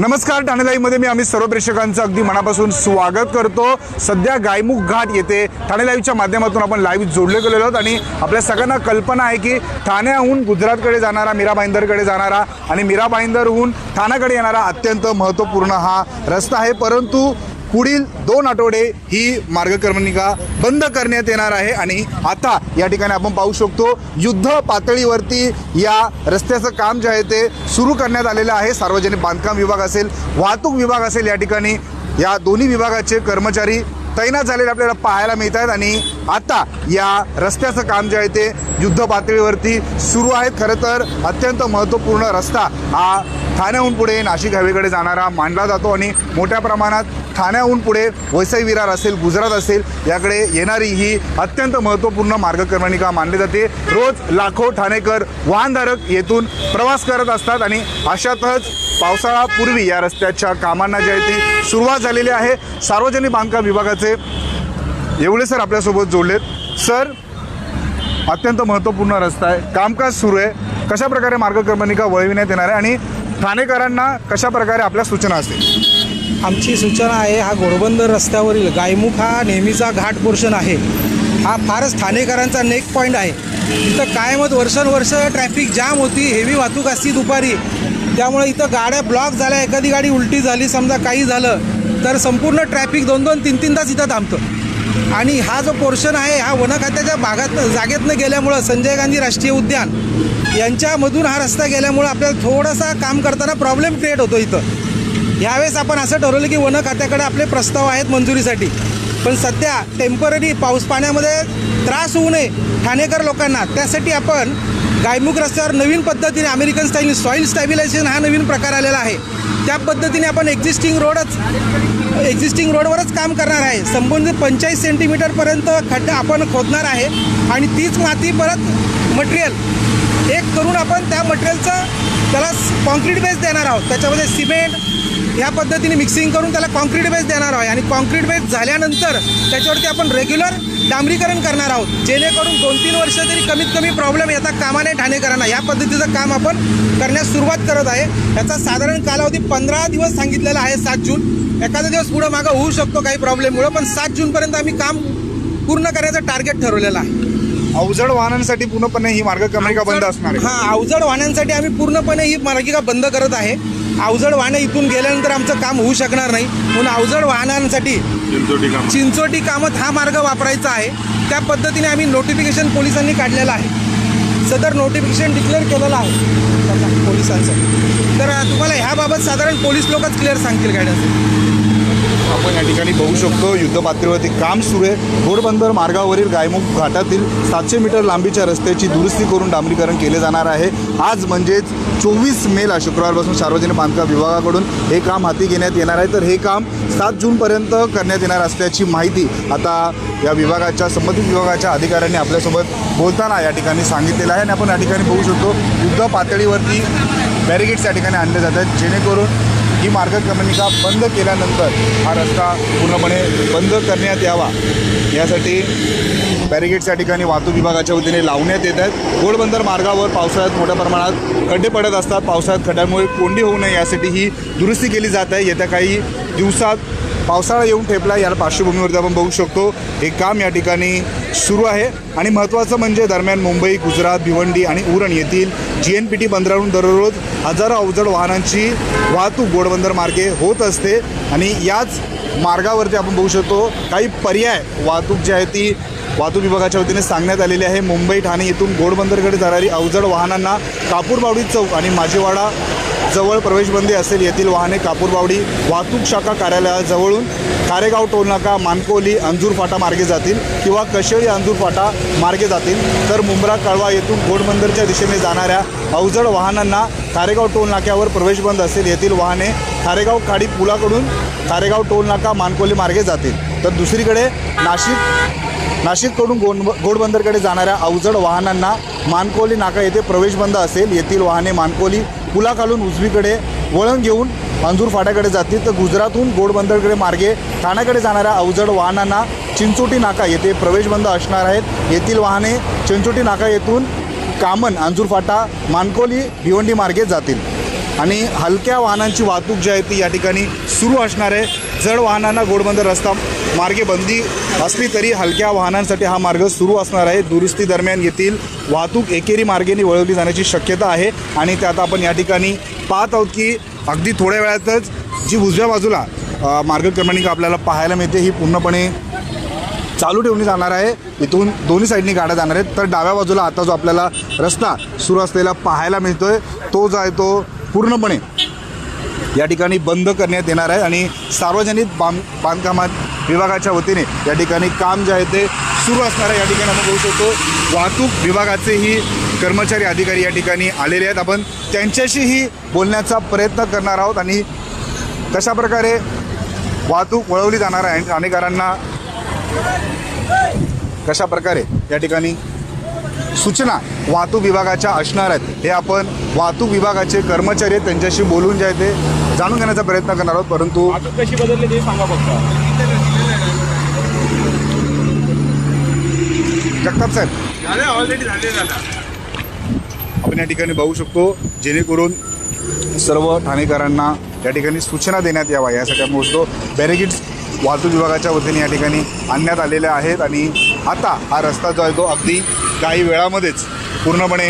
नमस्कार ठाणेलाईमध्ये मी आम्ही सर्व प्रेक्षकांचं अगदी मनापासून स्वागत करतो. सध्या गायमुख घाट येथे ठाणे लाईव्हच्या माध्यमातून आपण लाईव्ह जोडले गेलेलो आहोत आणि आपल्या सगळ्यांना कल्पना आहे की ठाण्याहून गुजरातकडे जाणारा मीरा भाईंदरकडे जाणारा आणि मीरा भाईंदरहून ठाण्याकडे येणारा अत्यंत महत्त्वपूर्ण हा रस्ता आहे. परंतु पुढील दोन आठवडे ही मार्गक्रमणिका बंद करण्यात येणार आहे आणि आता या ठिकाणी आपण पाहू शकतो युद्ध पातळीवरती या रस्त्याचं काम जे आहे ते सुरू करण्यात आलेलं आहे. सार्वजनिक बांधकाम विभाग असेल वाहतूक विभाग असेल या ठिकाणी. या दोन्ही विभागाचे कर्मचारी तैनात झालेले आपल्याला पाहायला मिळत आहेत आणि आता या रस्त्याचं काम जे आहे ते युद्ध पातळीवरती सुरू आहे. खरं तर अत्यंत महत्त्वपूर्ण रस्ता हा ठाण्याहून पुढे नाशिक हवेकडे जाणारा मानला जातो आणि मोठ्या प्रमाणात ठाण्याहून पुढे वसई विरार असेल गुजरात असेल याकडे येणारी ही अत्यंत महत्त्वपूर्ण मार्गक्रमणिका मानली जाते? रोज लाखो ठाणेकर वाहनधारक येथून प्रवास करत असतात आणि अशातच पावसाळापूर्वी या रस्त्याच्या कामांना जी आहे ती सुरुवात झालेली आहे. सार्वजनिक बांधकाम विभागाचे एवढे सर आपल्यासोबत जोडलेत. सर अत्यंत महत्त्वपूर्ण रस्ता आहे. कामकाज सुरू आहे. कशा प्रकारे मार्गक्रमणिका वळविण्यात येणार आहे आणि ठाणेकरांना कशा प्रकारे आपल्या सूचना असतील? आमची सूचना आहे हा घोडबंदर रस्त्यावरील गायमुख हा नेहमीचा घाट पोर्शन आहे. हा फारच ठाणेकरांचा नेक पॉईंट आहे. इथं कायमच वर्षानुवर्ष ट्रॅफिक जाम होती हेवी वाहतूक असती दुपारी. त्यामुळे इथं गाड्या ब्लॉक झाल्या एखादी गाडी उलटी झाली समजा काही झालं तर संपूर्ण ट्रॅफिक दोन दोन तीन तीन तास इथं थांबतं. आणि हा जो पोर्शन आहे हा वन खात्याच्या भागात जागेतनं गेल्यामुळं संजय गांधी राष्ट्रीय उद्यान यांच्यामधून हा रस्ता गेल्यामुळं आपल्याला थोडासा काम करताना प्रॉब्लेम क्रिएट होतो इथं. यावेळेस आपण असं ठरवलं की वन खात्याकडे आपले प्रस्ताव आहेत मंजुरीसाठी. पण सध्या टेंपररी पाऊस पाण्यामध्ये त्रास होऊ नये ठाणेकर लोकांना. त्यासाठी आपण गायमुख रस्त्यावर नवीन पद्धतीने अमेरिकन स्टाईल सॉईल स्टॅबिलायझेशन हा नवीन प्रकार आलेला आहे. त्या पद्धतीने आपण एक्झिस्टिंग रोडच एक्झिस्टिंग रोडवरच काम करणार आहे. संबंधित पंचेचाळीस सेंटीमीटरपर्यंत खड्डा आपण खोदणार आहे आणि तीच माती परत मटेरियल एक करून आपण त्या मटेरियलचं त्याला कॉन्क्रीट बेस देणार आहोत. त्याच्यामध्ये सिमेंट ह्या पद्धतीने मिक्सिंग करून त्याला कॉन्क्रीट बेस देणार आहोत. आणि कॉन्क्रीट बेस झाल्यानंतर त्याच्यावरती आपण रेग्युलर डांबरीकरण करणार आहोत. जेणेकरून दोन तीन वर्ष तरी कमीत कमी प्रॉब्लेम येता कामा नये ठाणेकरांना या पद्धतीचं काम आपण करण्यास सुरुवात करत आहे. याचा साधारण कालावधी पंधरा दिवस सांगितलेला आहे सात जून. एखादा दिवस पुढं मागं होऊ शकतो काही प्रॉब्लेममुळं पण सात जूनपर्यंत आम्ही काम पूर्ण करण्याचं टार्गेट ठरवलेलं आहे. अवजड वाहनांसाठी पूर्णपणे ही मार्गक्रमणिका बंद असणार आहे. हा अवजड वाहनांसाठी आम्ही पूर्णपणे ही मार्गिका बंद करत आहे. अवजड वाहनं इथून गेल्यानंतर आमचं काम होऊ शकणार नाही. म्हणून अवजड वाहनांसाठी चिंचोटी कामत हा मार्ग वापरायचा आहे. त्या पद्धतीने आम्ही नोटिफिकेशन पोलिसांनी काढलेलं आहे. सदर नोटिफिकेशन डिक्लेअर केलेलं आहे. पोलिसांचं. तर तुम्हाला ह्याबाबत साधारण पोलीस लोकच क्लिअर सांगतील गायडन्स आपण या ठिकाणी बघू शकतो युद्ध पातळीवरती काम सुरू आहे. घोडबंदर मार्गावरील गायमुख घाटातील सातशे मीटर लांबीच्या रस्त्याची दुरुस्ती करून डांबरीकरण केले जाणार आहे. आज म्हणजेच चोवीस मेला शुक्रवारपासून सार्वजनिक बांधकाम विभागाकडून हे काम हाती घेण्यात येणार आहे. तर हे काम सात जूनपर्यंत करण्यात येणार असल्याची माहिती आता या विभागाच्या संबंधित विभागाच्या अधिकाऱ्यांनी आपल्यासोबत बोलताना या ठिकाणी सांगितलेलं आहे. आणि आपण या ठिकाणी बघू शकतो युद्ध पातळीवरती बॅरिगेट्स या ठिकाणी आणले जातात जेणेकरून ही मार्गक्रमणिका बंद केल्यानंतर हा रस्ता पूर्णपणे बंद करण्यात यावा. यासाठी बॅरिगेट्स या ठिकाणी वाहतूक विभागाच्या वतीने लावण्यात येत आहेत. घोडबंदर मार्गावर पावसाळ्यात मोठ्या प्रमाणात खड्डे पडत असतात. पावसाळ्यात खड्ड्यामुळे कोंडी होऊ नये यासाठी ही दुरुस्ती केली जात आहे. येत्या काही दिवसात पावसाळा येऊन ठेपला या पार्श्वभूमीवरती आपण बघू शकतो. हे काम या ठिकाणी सुरू आहे. आणि महत्त्वाचं म्हणजे दरम्यान मुंबई गुजरात भिवंडी आणि उरण येथील जी एन पी टी बंदरावरून दररोज हजारो अवजड वाहनांची वाहतूक गोडबंदर मार्गे होत असते. आणि याच मार्गावरती आपण बघू शकतो काही पर्याय वाहतूक जी आहे ती वाहतूक विभागाच्या वतीने सांगण्यात आलेली आहे मुंबई ठाणे येथून घोडबंदरकडे जाणारी अवजड वाहनांना कापूरबावडी चौक आणि माजेवाडा जवळ प्रवेशबंदी असेल. येथील वाहने कापूरबावडी वाहतूक शाखा कार्यालयाजवळून खारेगाव टोलनाका मानकोली अंजूर फाटा मार्गे जातील किंवा कशेळी अंजूर फाटा मार्गे जातील. तर मुंब्रा कळवा येथून घोडबंदरच्या दिशेने जाणाऱ्या अवजड वाहनांना कारेगाव टोल नाक्यावर असेल. येथील वाहने खारेगाव खाडी पुलाकडून खारेगाव टोल नाका मानकोली मार्गे जातील. तर दुसरीकडे नाशिक नाशिककडून गोंड घोडबंदरकडे जाणाऱ्या अवजड वाहनांना मानकोली नाका येथे प्रवेश बंद असेल. येथील वाहने मानकोली पुलाखालून उजवीकडे वळण घेऊन अंजूर फाट्याकडे जातील. तर गुजरातहून घोडबंदरकडे मार्गे ठाण्याकडे जाणाऱ्या अवजड वाहनांना चिंचोटी नाका येथे प्रवेश बंद असणार आहेत. येथील वाहने चिंचोटी नाका येथून कामन अंजूर फाटा मानकोली भिवंडी मार्गे जातील. आणि हलक्या वाहनांची वाहतूक जी आहे ती या ठिकाणी सुरू असणार आहे. जड वाहनांना घोडबंदर रस्ता मार्गे बंदी असली तरी हलक्या वाहनांसाठी हा मार्ग सुरू असणार आहे. दुरुस्ती दरम्यान येथील वाहतूक एकेरी मार्गेने वळवली जाण्याची शक्यता आहे. आणि त्यात आपण या ठिकाणी पाहत आहोत की अगदी थोड्या वेळातच जी उजव्या बाजूला मार्ग मार्गक्रमणिका आपल्याला पाहायला मिळते ही पूर्णपणे चालू ठेवली जाणार आहे. इथून दोन्ही साईडनी गाड्या जाणार आहेत. तर डाव्या बाजूला आता जो आपल्याला रस्ता सुरू असलेला पाहायला मिळतोय तो जो आहे तो पूर्णपणे या ठिकाणी बंद करण्यात येणार आहे आणि सार्वजनिक बांध बांधकामात विभागाच्या वतीने या ठिकाणी काम जे आहे ते सुरू असणार आहे. या ठिकाणी आपण बघू शकतो वाहतूक विभागाचेही कर्मचारी अधिकारी या ठिकाणी आलेले आहेत. आपण त्यांच्याशीही बोलण्याचा प्रयत्न करणार आहोत आणि कशा प्रकारे वाहतूक वळवली जाणार आहे आणि ठाणेकरांना कशा प्रकारे या ठिकाणी सूचना वाहतूक विभागाच्या असणार आहेत. हे आपण वाहतूक विभागाचे कर्मचारी आहेत त्यांच्याशी बोलून जे आहे ते जाणून घेण्याचा प्रयत्न करणार आहोत. परंतु कशी बदलली ते सांगा फक्त. जगताप साहेब. ऑलरेडी आपण या ठिकाणी बघू शकतो जेणेकरून सर्व ठाणेकरांना या ठिकाणी सूचना देण्यात यावा यासाठी आपण पोहोचतो बॅरिगेड्स वाहतूक विभागाच्या वतीने या ठिकाणी आणण्यात आलेल्या आहेत आणि आता हा रस्ता जो आहे तो अगदी काही वेळामध्येच पूर्णपणे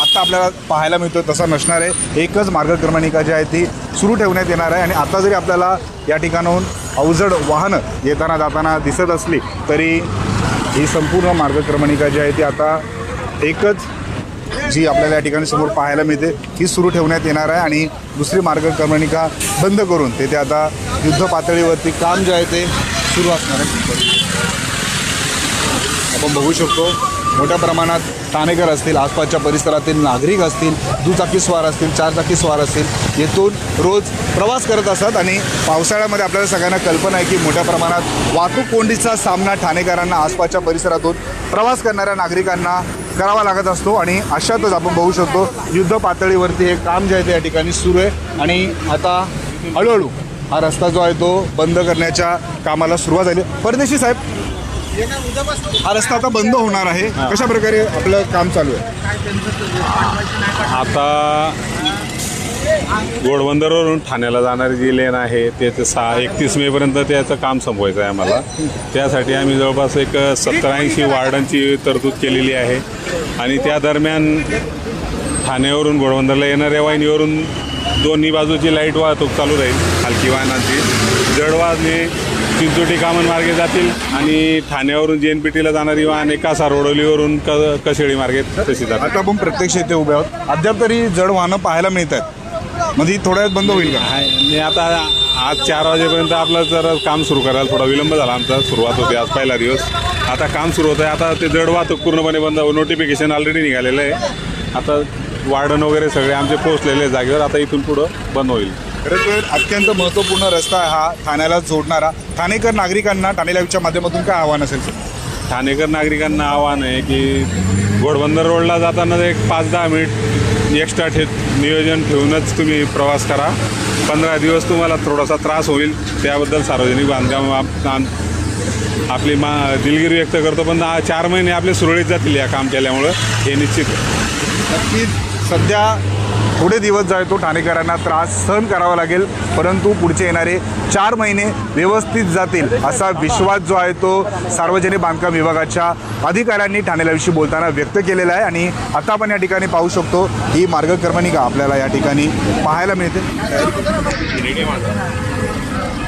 आत्ता आता आपल्याला पाहायला मिळतो तसा नसणार आहे. एकच मार्गक्रमणिका जी आहे ती सुरू ठेवण्यात येणार आहे आणि आता जरी आपल्याला या ठिकाणाहून अवजड वाहनं येताना जाताना दिसत असली तरी ही संपूर्ण मार्गक्रमणिका जी आहे ती आता एकच जी आपल्याला या ठिकाणी समोर पाहायला मिळते ही सुरू ठेवण्यात येणार आहे आणि दुसरी मार्गक्रमणिका बंद करून तेथे आता युद्ध पातळीवरती काम जे आहे ते सुरू असणार आहे. आपण बघू शकतो मोठ्या प्रमाणात ठाणेकर असतील आसपासच्या परिसरातील नागरिक असतील दुचाकी स्वार असतील चारचाकी स्वार असतील येथून रोज प्रवास करत असतात आणि पावसाळ्यामध्ये आपल्याला सगळ्यांना कल्पना आहे की मोठ्या प्रमाणात वाहतूक कोंडीचा सामना ठाणेकरांना आसपासच्या परिसरातून प्रवास करणाऱ्या नागरिकांना करावा लागत असतो आणि अशातच आपण बघू शकतो युद्ध पातळीवरती हे काम जे आहे ते या ठिकाणी सुरू आहे. आणि आता हळूहळू हा रस्ता जो आहे तो बंद करण्याच्या कामाला सुरुवात झाली. परदेशी साहेब हा रस्ता आता बंद होणार आहे. कशा प्रकारे आपलं काम चालू आहे? आता घोडबंदरवरून ठाण्याला जाणारी जी लेन आहे ते ते सहा एकतीस मेपर्यंत त्याचं काम संपवायचं आहे आम्हाला. त्यासाठी आम्ही जवळपास एक सत्तर ऐंशी वार्डांची तरतूद केलेली आहे. आणि त्या दरम्यान ठाण्यावरून घोडबंदरला येणाऱ्या वाहिनीवरून दोन्ही बाजूची लाइट वाहतूक चालू राहील हलकी वाहनांची. जड वाहने चिंचोटी कामन मार्गे जातील आणि ठाण्यावरून जे एन पी टीला जाणारी वाहने कासा रोडोलीवरून क कशेळी मार्गे तशी जातात आता आपण प्रत्यक्ष इथे उभे आहोत. अद्याप तरी जड वाहनं पाहायला मिळत आहेत. मध्ये थोड्या वेळात बंद होईल का. आणि आता आज चार वाजेपर्यंत आपलं जर काम सुरू करायला थोडा विलंब झाला आमचा सुरुवात होती आज पहिला दिवस. आता काम सुरू होतं आहे आता ते जड वाहतूक पूर्णपणे बंद नोटिफिकेशन ऑलरेडी निघालेलं आहे. आता वार्डन वगैरे सगळे आमचे पोहोचलेले आहे जागेवर. आता इथून पुढं बंद होईल. खरं तर अत्यंत महत्त्वपूर्ण रस्ता हा ठाण्याला जोडणारा ठाणेकर नागरिकांना ठाणे लाईव्हच्या माध्यमातून काय आव्हान असेल ठाणेकर नागरिकांना आव्हान आहे की घोडबंदर रोडला जाताना एक पाच दहा मिनिट एक्स्ट्रा ठे नियोजन ठेवूनच तुम्ही प्रवास करा. पंधरा दिवस तुम्हाला थोडासा त्रास होईल. त्याबद्दल सार्वजनिक बांधकाम आपली मा दिलगिरी व्यक्त करतो पण चार महिने आपले सुरळीत जातील या काम केल्यामुळं हे निश्चित आहे. नक्कीच. सध्या थोडे दिवस जो तो ठाणेकरांना त्रास सहन करावा लागेल परंतु पुढचे येणारे चार महिने व्यवस्थित जातील असा विश्वास जो आहे तो सार्वजनिक बांधकाम विभागाच्या अधिकाऱ्यांनी ठाणेलाविषयी बोलताना व्यक्त केलेला आहे. आणि आता आपण या ठिकाणी पाहू शकतो ही मार्गक्रमणिका आपल्याला या ठिकाणी पाहायला मिळते.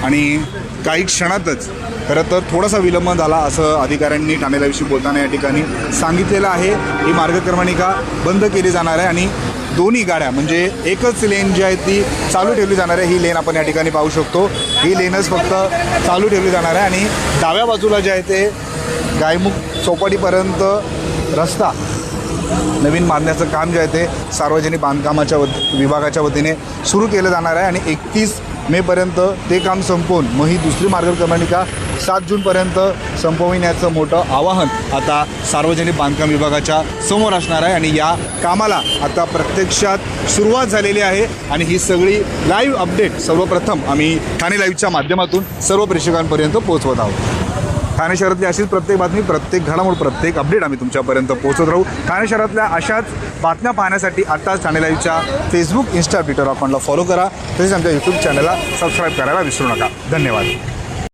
आणि काही क्षणातच खरं तर थोडासा विलंब झाला असं अधिकाऱ्यांनी ठाणेलाविषयी बोलताना या ठिकाणी सांगितलेलं आहे. ही मार्गक्रमणिका बंद केली जाणार आहे आणि दोन्ही गाड्या म्हणजे एकच लेन जी आहे ती चालू ठेवली जाणार आहे. ही लेन आपण या ठिकाणी पाहू शकतो. ही लेनच फक्त चालू ठेवली जाणार आहे. आणि डाव्या बाजूला जे आहे ते गायमुख चौपाटीपर्यंत रस्ता नवीन बांधण्याचं काम जे आहे ते सार्वजनिक बांधकामाच्या वत विभागाच्या वतीने सुरू केलं जाणार आहे. आणि एकतीस मेपर्यंत ते काम संपवून मग ही दुसरी मार्गक्रमणिका सात जूनपर्यंत संपविण्याचं मोठं आवाहन आता सार्वजनिक बांधकाम विभागाच्या समोर असणार आहे. आणि या कामाला आता प्रत्यक्षात सुरुवात झालेली आहे. आणि ही सगळी लाईव्ह अपडेट सर्वप्रथम आम्ही ठाणे लाईव्हच्या माध्यमातून सर्व प्रेक्षकांपर्यंत पोहोचवत आहोत. ठाणे शहरातली अशीच प्रत्येक बातमी प्रत्येक घडामोड प्रत्येक अपडेट आम्ही तुमच्यापर्यंत पोहोचत राहू. ठाणे शहरातल्या अशाच बातम्या पाहण्यासाठी आत्ताच ठाणे लाईव्हच्या फेसबुक इन्स्टा ट्विटर अकाउंटला फॉलो करा. तसेच आमच्या यूट्यूब चॅनलला सबस्क्राईब करायला विसरू नका. धन्यवाद.